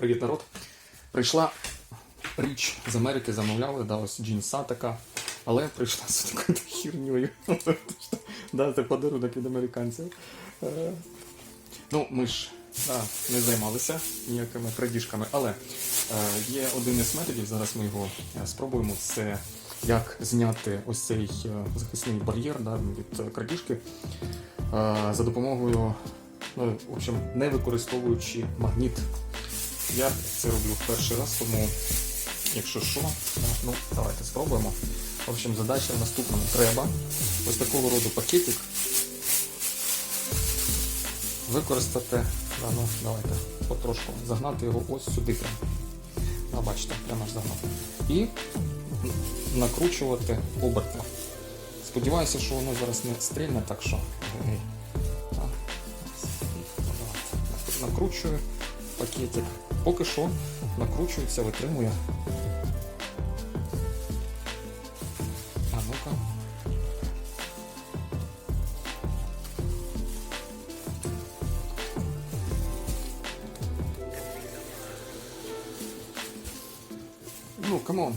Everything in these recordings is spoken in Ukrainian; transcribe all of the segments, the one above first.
Привіт, народ. Прийшла річ з Америки, замовляли, да, ось джинса така, але прийшла з такою хірньою. да, подарунок від американців. Е, Ну, ми ж да, не займалися ніякими крадіжками, але е, є один із методів, зараз ми його е, спробуємо. Це як зняти ось цей захисний бар'єр да, від крадіжки за допомогою, ну, в общем, не використовуючи магніт. Я це роблю в перший раз, тому якщо що, ну давайте спробуємо. В общем, задача в наступному. Треба ось такого роду пакетик використати, да, ну, давайте потрошку загнати його ось сюди прямо. Да, бачите, прямо аж загнати. І накручувати оберти. Сподіваюся, що воно зараз не стрільне, так що. так. Накручую пакетик. Поки що накручується, витримує. А ну-ка. Ну, камон.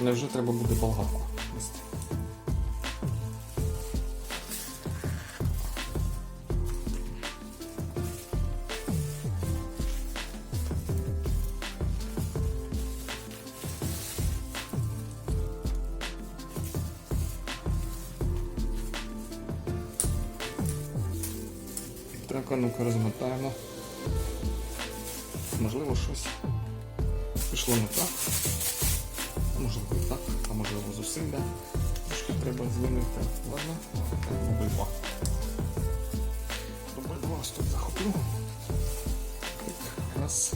Невже треба буде болгарку ну-ка розмотаємо. Можливо, щось пішло не так. Можливо так, а можливо зусилля. Трошки треба змінити. Ладно, так, дубль 2. Дубль 2 ось тут захоплю. Так, раз.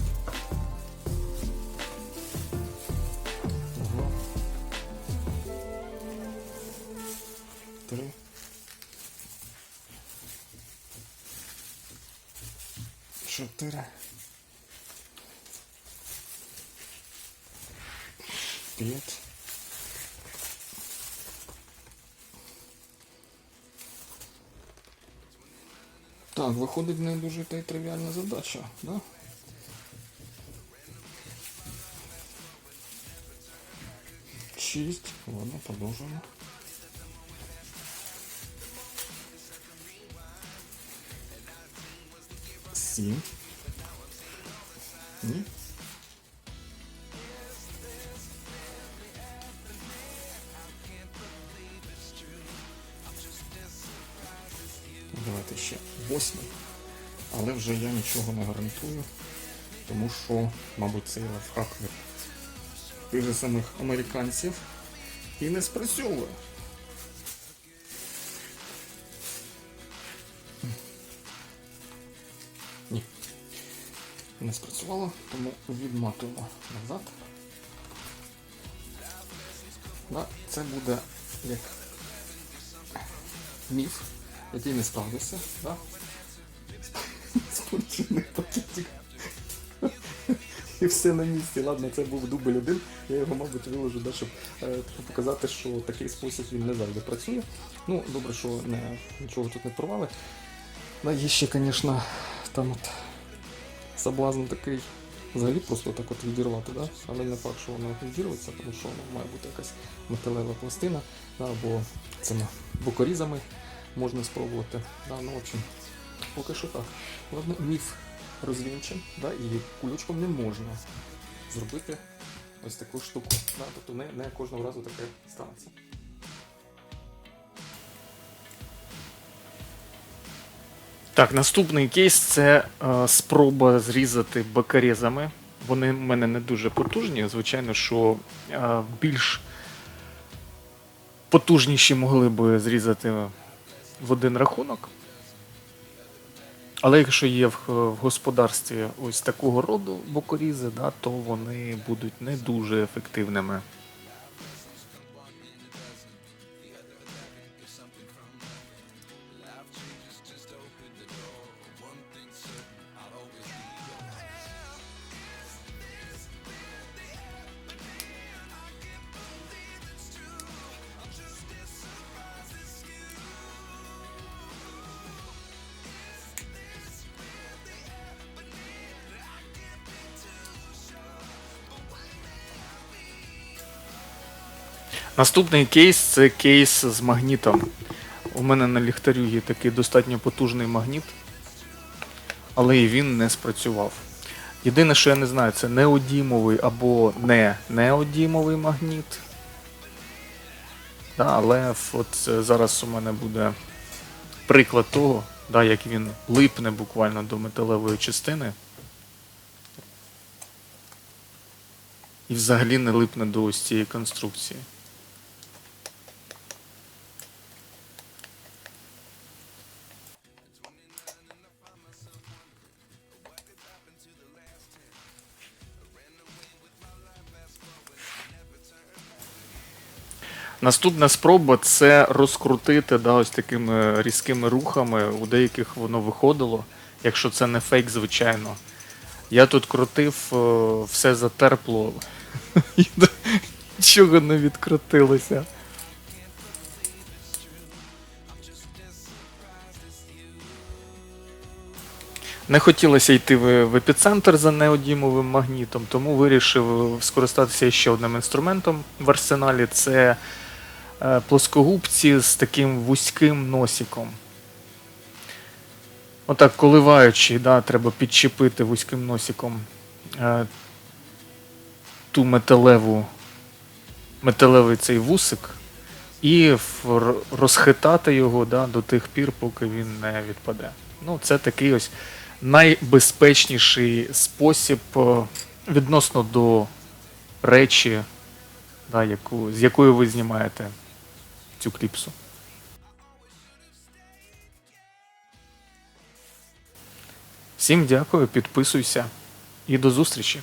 Два. Три. Чотири. П'ять. Так, виходить не дуже та й тривіальна задача, да? Шість. Ладно, продовжуємо. Сім. Ні. Давайте ще восьмий. Але вже я нічого не гарантую, тому що, мабуть, цей лайфхак тих же самих американців і не спрацьовує. Не спрацювало, тому відматуємо назад. Да, це буде як міф, який не справдився. Да? Спорчений пакетик. І все на місці. Ладно, це був дубль один. Я його, мабуть, виложу, да, щоб е, показати, що такий спосіб він не завжди працює. Ну, добре, що не, нічого тут не порвали. Да, є ще, звісно, там от соблазн такий взагалі просто так от відірвати, да? але не факт, що воно відірветься, тому що воно має бути якась металева пластина, да? або цими бокорізами можна спробувати. Да? Ну, в общем, поки що так. Ладно, міф розвінчен, да? і кулючком не можна зробити ось таку штуку. Да? Тобто не, не кожного разу таке станеться. Так, наступний кейс це е, спроба зрізати бакарезами. Вони в мене не дуже потужні. Звичайно, що е, більш потужніші могли би зрізати в один рахунок. Але якщо є в, в господарстві ось такого роду бокорізи, да, то вони будуть не дуже ефективними. Наступний кейс це кейс з магнітом. У мене на ліхтарю є такий достатньо потужний магніт, але і він не спрацював. Єдине, що я не знаю, це неодімовий або не неодімовий магніт. Да, але от е, зараз у мене буде приклад того, да, як він липне буквально до металевої частини. І взагалі не липне до ось цієї конструкції. Наступна спроба це розкрутити да, ось такими різкими рухами. У деяких воно виходило, якщо це не фейк, звичайно. Я тут крутив, е, все затерпло, нічого не відкрутилося. Не хотілося йти в, епіцентр за неодімовим магнітом, тому вирішив скористатися ще одним інструментом в арсеналі. Це плоскогубці з таким вузьким носиком. Отак, коливаючи, да, треба підчепити вузьким носиком е, ту металеву, металевий цей вусик і розхитати його да, до тих пір, поки він не відпаде. Ну, це такий ось найбезпечніший спосіб е, відносно до речі, да, яку, з якої ви знімаєте цю кліпсу. Всім дякую, підписуйся і до зустрічі!